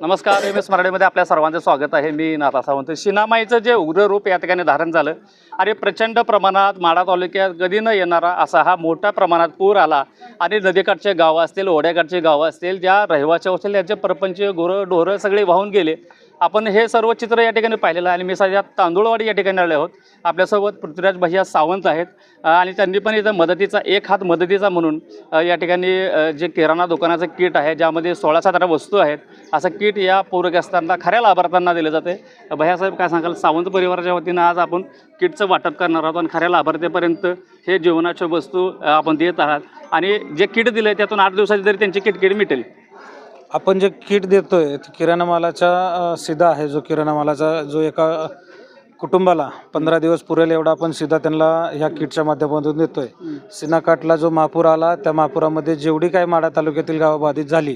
नमस्कार M S मराठीमध्ये आपल्या सर्वांचं स्वागत आहे. मी नाथा सावंत. शिनामाईचं जे उग्र रूप या ठिकाणी धारण झालं आणि प्रचंड प्रमाणात माडा तालुक्यात कधी न येणारा असा हा मोठ्या प्रमाणात पूर आला आणि नदीकाठचे गावं असतील ओढ्याकाठची गावं असतील ज्या रहिवासी असतील त्यांचे परपंच गुरं ढोरं सगळे वाहून गेले आपण हे सर्व चित्र या ठिकाणी पाहिलेलं आहे. आणि मी सध्या तांदूळवाडी या ठिकाणी आले आहोत. आपल्यासोबत पृथ्वीराज भैया सावंत आहेत. आणि त्यांनी पण इथं मदतीचा एक हात मदतीचा म्हणून या ठिकाणी जे किराणा दुकानाचं किट आहे ज्यामध्ये सोळा सतरा वस्तू आहेत असं किट या पूरग्रस्तांना खऱ्या लाभार्थ्यांना दिलं जाते. भैया साहेब काय सांगाल? सावंत परिवाराच्या वतीनं आज आपण किटचं वाटप करणार आहोत आणि खऱ्या लाभार्थीपर्यंत हे जीवनाच्या वस्तू आपण देत आहात. आणि जे किट दिलं आहे त्यातून आठ दिवसाची तरी त्यांची किटकिट मिटेल आपण जे किट देतोय ते किराणा मालाचा सिधा आहे जो किराणा मालाचा जो एका कुटुंबाला पंधरा दिवस पुरेल एवढा आपण सिधा त्यांना ह्या किटच्या माध्यमातून देतोय. सिनाकाटला जो महापूर आला त्या महापुरामध्ये जेवढी काही माडा तालुक्यातील गावं बाधित झाली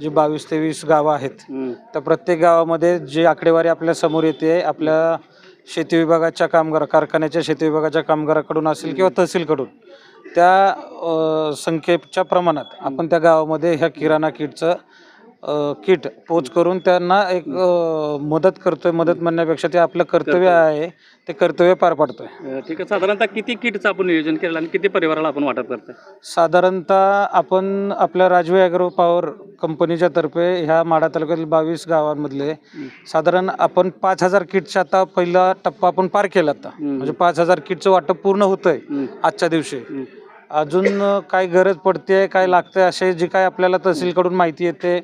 जी बावीस तेवीस गावं आहेत त्या प्रत्येक गावामध्ये जी आकडेवारी आपल्यासमोर येते आपल्या शेती विभागाच्या कामगार कारखान्याच्या शेती विभागाच्या कामगाराकडून असेल किंवा तहसीलकडून त्या संख्येच्या प्रमाणात आपण त्या गावामध्ये ह्या किराणा किटचं किट पोच करून त्यांना एक मदत करतोय मदत म्हणण्यापेक्षा ते आपलं कर्तव्य आहे ते कर्तव्य पार पाडतोय. ठीक आहे. साधारणतः किती किटचं आपण नियोजन केलं आणि किती परिवाराला आपण वाटप करतोय? साधारणतः आपण आपल्या राजवे ॲग्रो पॉवर कंपनीच्या तर्फे ह्या माडा तालुक्यातील बावीस गावांमधले साधारण आपण पाच हजार किटचा आता पहिला टप्पा आपण पार केला आता. म्हणजे पाच हजार किटचं वाटप पूर्ण होतंय. आजच्या दिवशी. अजून काय गरज पडते काय लागतंय असे जे काय आपल्याला तहसीलकडून माहिती येते.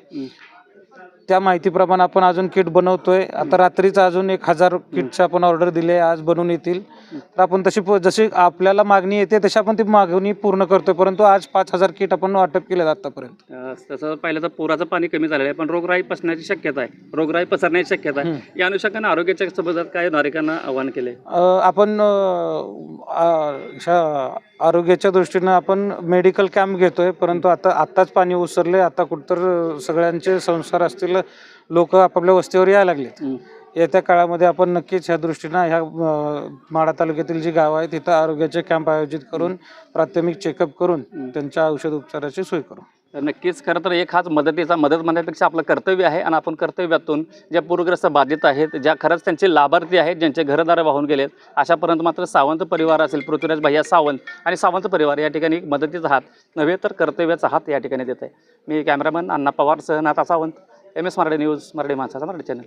त्या माहितीप्रमाणे आपण अजून किट बनवतोय. आता रात्रीच अजून एक हजार किटचे आपण ऑर्डर दिले आज बनवून येतील. तर आपण तशी जशी आपल्याला मागणी येते तशी आपण ती मागणी पूर्ण करतोय. परंतु आज पाच हजार किट आपण वाटप केले आतापर्यंत. तसं पाहिलं तर पुराचं पाणी कमी झालेलं आहे पण रोगराई पसण्याची शक्यता आहे. रोगराई पसरण्याची शक्यता आहे. या अनुषंगाने आरोग्याच्या सोबत काय नागरिकांना आवाहन केले आपण आरोग्याच्या दृष्टीनं आपण मेडिकल कॅम्प घेतोय परंतु आता आत्ताच पाणी उसरले आता कुठतर सगळ्यांचे संस्कार असतील लोक आपापल्या वस्तीवर यायला लागलेत. येत्या काळामध्ये आपण नक्कीच ह्या दृष्टीनं ह्या माढा तालुक्यातील जी गावं आहेत तिथं आरोग्याचे कॅम्प आयोजित करून प्राथमिक चेकअप करून त्यांच्या औषध उपचाराची सोय करू. तर नक्कीच खरं तर एक हाच मदतीचा मदत म्हणण्यापेक्षा आपलं कर्तव्य आहे आणि आपण कर्तव्यातून ज्या पूरग्रस्त बाधित आहेत ज्या खरंच त्यांचे लाभार्थी आहेत ज्यांचे घरदार वाहून गेलेत अशापर्यंत मात्र सावंत परिवार असेल पृथ्वीराज भैया सावंत आणि सावंत परिवार या ठिकाणी मदतीचा हात नव्हे तर कर्तव्याचा हात या ठिकाणी देत आहे. मी cameraman Anna Pawar सहनाथा Sawant M S Marathi news Marathi माणसाचा मराठी चॅनल.